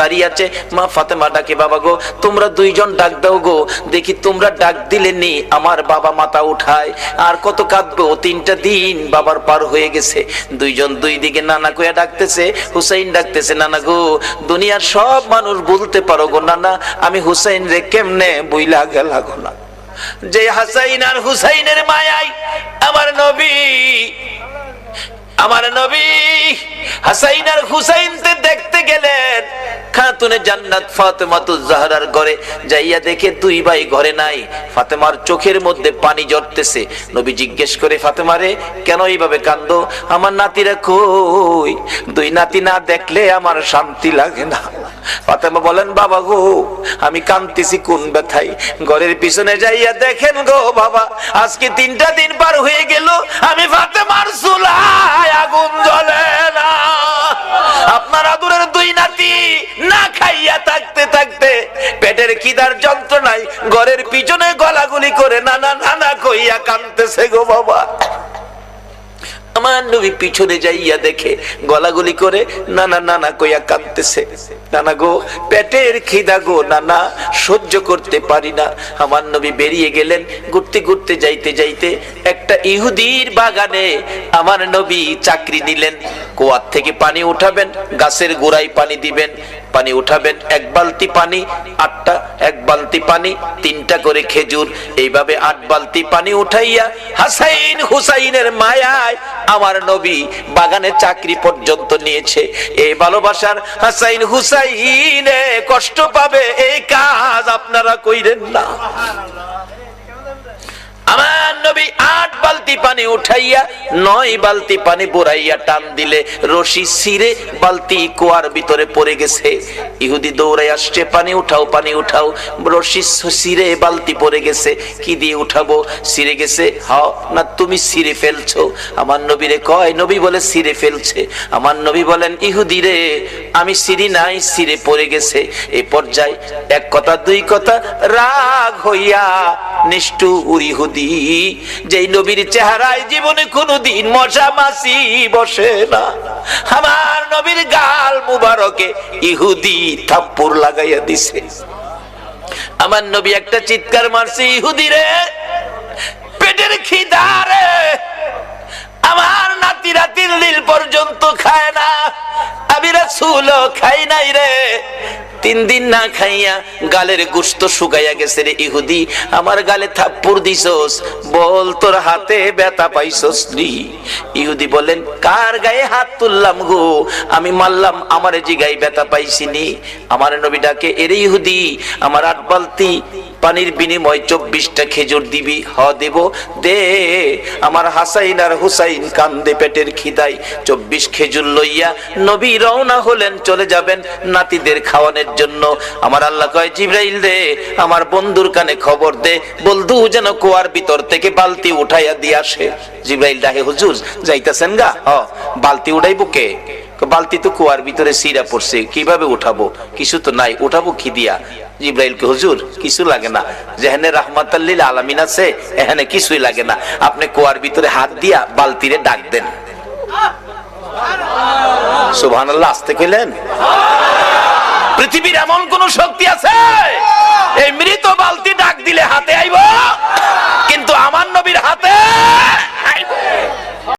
দাঁড়িয়ে আছে। মা ফাতেমা ডাকে, বাবা গো, তোমরা দুইজন ডাক দাও গো। দেখি তোমরা ডাক দিলে নি, আমার বাবা মাথা উঠায়। আর কত কাঁদবে, তিনটা দিন বাবার পার হয়ে গেছে। দুইজন দুই দিকে নানা কইয়া ডাকতেছে, হুসাইন ডাকতেছে, নানা গো, দুনিয়ার সব মানুষ বলতে পারো গো, নানা, আমি হুসাইন রে কেমনে বইলা গেলা গো, না? যে হাসাইন আর হুসাইনের মায়াই আমার নবী আমার নবী, হাসাইন আর হুসাইনতে দেখতে গেলেন খাতুনে জান্নাত ফাতেমাতুজ জাহরার ঘরে যাইয়া দেখে দুই ভাই ঘরে নাই। ফাতেমার চোখের মধ্যে পানি জড়তেছে নবী জিজ্ঞেস করে ফাতেমারে কেন এইভাবে কান্দো? আমার নাতিরা কই? দুই নাতি না দেখলে আমার শান্তি লাগে না। ফাতেমা বলেন, বাবা গো, আমি কান্তিছি কোন ব্যথাই ঘরের পিছনে যাইয়া দেখেন গো বাবা, আজকে তিনটা দিন পার হয়ে গেল, আমি ফাতেমার চুলায় আগুন জ্বলে না। আপনার খাইয়া থাকতে থাকতে পেটের কিদার যন্ত্রণায় পিছনে গলাগুলি করে নানা নানা কইয়া কানতেছে গো বাবা। সহ্য করতে পারি না। বেরিয়ে গেলেন ঘুরতে ঘুরতে যাইতে যাইতে একটা ইহুদির বাগানে আমার নবী চাকরি নিলেন। কুয়ার থেকে পানি উঠাবেন, গাছের গোড়ায় পানি দিবেন। পানি উঠাবেন, এক বালতি পানি, আটটা, এক বালতি পানি, তিনটা করে খেজুর, এইভাবে আট বালতি পানি উঠাইয়া হাসাইন হুসাইনের মায়ায় আমার নবী বাগানে চাকরি পর্যন্ত নিয়েছে। এই ভালোবাসার হাসাইন হুসাইনে কষ্ট পাবে, এই কাজ আপনারা কইরেন না। বালতি পানি উঠাইয়া, নয় বালতি পানি বুড়াইয়া টান দিলে রশি সিরে বালতি কুয়ার ভিতরে পড়ে গেছে। ইহুদি দৌড়াই আসছে, পানি উঠাও পানি উঠাও। রশি সিরে বালতি পড়ে গেছে। কি দিয়ে উঠাবো? সিরে গেছে? হাও, না তুমি সিরে ফেলছো। আমার নবীরে কয়, নবী বলে সিরে ফেলছে। আমার নবী বলেন, ইহুদি রে, আমি সিরি নাই সিরে পড়ে গেছে। এই পর্যায়ে এক কথা, দুই কথা, রাগ হইয়া নিষ্ঠুর ইহুদি, যেই নবীর চেহারায় জীবনে কোনোদিন মশা মাসি বসে না। আমার নবীর গাল মুবারকে ইহুদি থাপ্পুর লাগাইয়া দিছে। আমার নবী একটা চিৎকার মারছে, ইহুদি রে, পেটের খিদারে আমার নাতি রাতির নীল পর্যন্ত তিন দিন না খাইয়া গালের গুস্ত শুকাইয়া গেছে রে ইহুদি। আমার গালে থাপ্পুর দিছস, বল তোর হাতে ব্যথা পাইছস নি ইহুদি বলেন কার গায়ে হাত তুললাম গো? আমি মারলাম, আমার গায়ে ব্যথা পাইছিনি আমার নবী ডাকে, এরে ইহুদি, আমার আট বালতি পানির বিনিময় চব্বিশটা খেজুর দিবি, হ দেব, দে। আমার হাসাইন আর হুসাইন কান্দে পেটের খিদাই চব্বিশ খেজুর লইয়া নবী রওনা হলেন, চলে যাবেন নাতিদের খাওয়ানোর জন্য। আমার আল্লাহ কয়, জিব্রাইল দে, আমার বন্ধুর কানে খবর দে। বলদু যেন কুয়ার ভিতর থেকে বালতি উঠাইয়া দিয়ে আসে। জিব্রাইল ডাকে, হুজুর, যাইতাছেন গা? হ, বালতি উঠাইবো কে? বালতি তো কুয়ার ভিতরে সিরা পড়ছে, কীভাবে উঠাবো? কিছু তো নাই, উঠাবো কি দিয়া? জিব্রাইলকে, হুজুর, কিছু লাগে না। যেখানে রাহমাতাল্লিল আলামিন আছে এখানে কিছুই লাগে না। আপনি কুয়ার ভিতরে হাত দিয়া বালতিরে ডাক দেন। সুবহানাল্লাহ, আসতে কইলেন। পৃথিবীর এমন কোন শক্তি আছে?